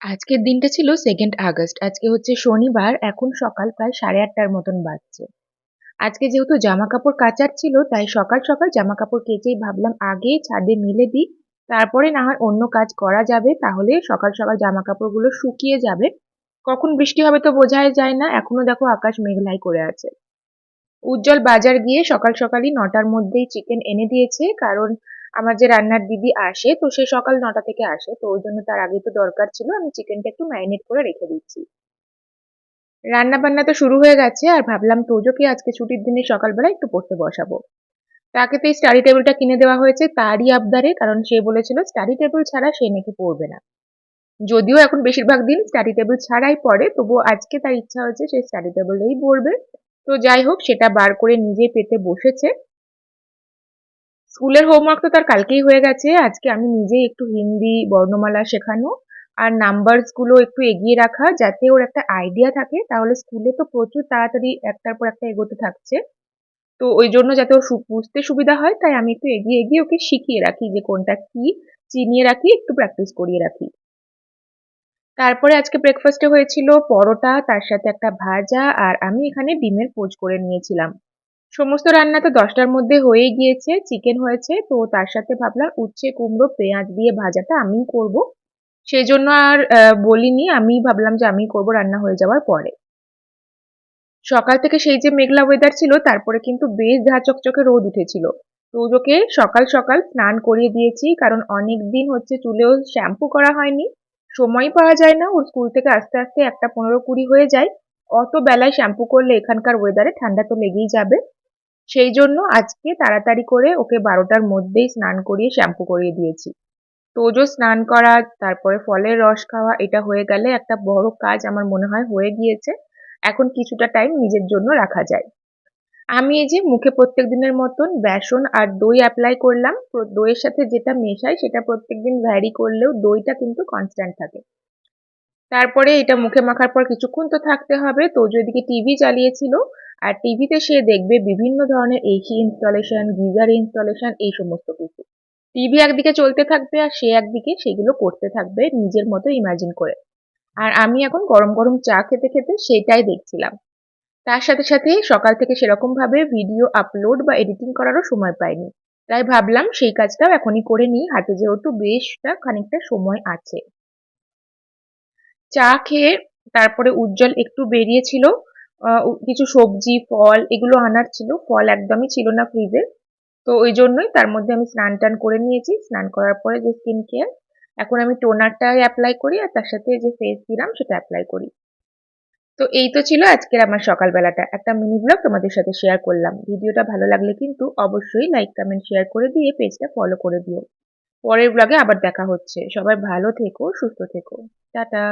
আজকের দিনটা ছিল সেকেন্ড আগস্ট। আজকে হচ্ছে শনিবার, এখন সকাল প্রায় সাড়ে আটটার মতন বাজছে। আজকে যেহেতু জামা কাপড় কাচার ছিল, তাই সকাল সকাল জামা কাপড় কেচেই ভাবলাম আগে ছাদে মেলে দিই। তারপরে না হয় অন্য কাজ করা যাবে, তাহলে সকাল সকাল জামা কাপড়গুলো শুকিয়ে যাবে। কখন বৃষ্টি হবে তো বোঝাই যায় না, এখনও দেখো আকাশ মেঘলাই করে আছে। উজ্জ্বল বাজার গিয়ে সকাল সকালই নটার মধ্যেই চিকেন এনে দিয়েছে, কারণ আমার যে রান্নার দিদি আসে, তো সে সকাল নটা থেকে আসে, তো ওই জন্য তার আগে তো দরকার ছিল, আমি চিকেনটা একটু ম্যারিনেট করে রেখে দিচ্ছি। রান্না বান্না তো শুরু হয়ে গেছে, আর ভাবলাম তোজোকে আজকে ছুটির দিনে সকালবেলা একটু পড়তে বসাবো। তাকে তো এই স্টাডি টেবিলটা কিনে দেওয়া হয়েছে তারই আবদারে, কারণ সে বলেছিল স্টাডি টেবিল ছাড়া সে নাকি পড়বে না। যদিও এখন বেশিরভাগ দিন স্টাডি টেবিল ছাড়াই পড়ে, তবুও আজকে তার ইচ্ছা হয়েছে সে স্টাডি টেবিলেই পড়বে। তো যাই হোক, সেটা বার করে নিজে পেতে বসেছে। স্কুলের হোমওয়ার্ক তো তার কালকেই হয়ে গেছে। আজকে আমি নিজেই একটু হিন্দি, বর্ণমালা শেখানো আর নাম্বারসগুলো একটু এগিয়ে রাখা যাতে ওর একটা আইডিয়া থাকে। তাহলে স্কুলে তো প্রচুর তাড়াতাড়ি একটার পর একটা এগোতে থাকছে। তো ওই জন্য যাতে ওর বুঝতে সুবিধা হয়, তাই আমি একটু এগিয়ে এগিয়ে ওকে শিখিয়ে রাখি যে কোনটা কি চিনিয়ে রাখি, একটু প্র্যাকটিস করিয়ে রাখি। তারপরে আজকে ব্রেকফাস্টে হয়েছিল পরোটা, তার সাথে একটা ভাজা আর আমি এখানে ডিমের পোচ করে নিয়েছিলাম। সমস্ত রান্না তো দশটার মধ্যে হয়ে গিয়েছে চিকেন হয়েছে, তো তার সাথে ভাবলাম উচ্ছে, কুমড়ো, পেঁয়াজ দিয়ে ভাজাটা আমিই করব। সেই জন্য আর বলিনি, আমি ভাবলাম যে আমি করব রান্না হয়ে যাওয়ার পরে। সকাল থেকে সেই যে মেঘলা ওয়েদার ছিল, তারপরে কিন্তু বেশ ঝা চকচকে রোদ উঠেছিল। ওকে সকাল সকাল স্নান করিয়ে দিয়েছি, কারণ অনেক দিন হচ্ছে চুলেও শ্যাম্পু করা হয়নি। সময় পাওয়া যায় না, ওর স্কুল থেকে আস্তে আস্তে একটা পনেরো কুড়ি হয়ে যায়। অত বেলায় শ্যাম্পু করলে এখানকার ওয়েদারে ঠান্ডা তো লেগেই যাবে। সেই জন্য আজকে তাড়াতাড়ি করে ওকে বারোটার মধ্যেই স্নান করিয়ে শ্যাম্পু করিয়ে দিয়েছি। তোজো স্নান করা, তারপরে ফলের রস খাওয়া, এটা হয়ে গেলে একটা বড় কাজ আমার মনে হয় হয়ে গিয়েছে। এখন কিছুটা টাইম নিজের জন্য রাখা যায়। আমি এই যে মুখে প্রত্যেক দিনের মতন বেসন আর দই অ্যাপ্লাই করলাম। দইয়ের সাথে যেটা মেশাই সেটা প্রত্যেক দিন ভ্যারি করলেও দইটা কিন্তু কনস্ট্যান্ট থাকে। তারপরে এটা মুখে মাখার পর কিছুক্ষণ তো থাকতে হবে। তোজো এদিকে টিভি চালিয়েছিল। আর টিভিতে সে দেখবে বিভিন্ন ধরনের এসি ইনস্টলেশন গিজার ইনস্টলেশন এই সমস্ত কিছু। টিভি একদিকে চলতে থাকবে আর সে একদিকে সেগুলো করতে থাকবে নিজের মতো ইমাজিন করে। আর আমি এখন গরম গরম চা খেতে খেতে সেটাই দেখছিলাম। তার সাথে সাথে সকাল থেকে সেরকম ভাবে ভিডিও আপলোড বা এডিটিং করারও সময় পাইনি। তাই ভাবলাম সেই কাজটাও এখনই করে নিই, হাতে যেহেতু বেশটা খানিকটা সময় আছে। চা খেয়ে তারপরে উজ্জ্বল একটু বেরিয়েছিল কিছু সবজি, ফল এগুলো আনার ছিল। ফল একদমই ছিল না ফ্রিজে তো ওই জন্যই তার মধ্যে আমি স্নান টান করে নিয়েছি। স্নান করার পরে যে স্কিন কেয়ার এখন আমি টোনারটাই অ্যাপ্লাই করি আর তার সাথে যে ফেস সিরাম সেটা অ্যাপ্লাই করি। তো এই তো ছিল আজকের আমার সকালবেলাটা। একটা মিনি ব্লগ তোমাদের সাথে শেয়ার করলাম। ভিডিওটা ভালো লাগলে কিন্তু অবশ্যই লাইক কমেন্ট শেয়ার করে দিয়ে পেজটা ফলো করে দিও। পরের ব্লগে আবার দেখা হচ্ছে। সবাই ভালো থেকো, সুস্থ থেকো। টাটা।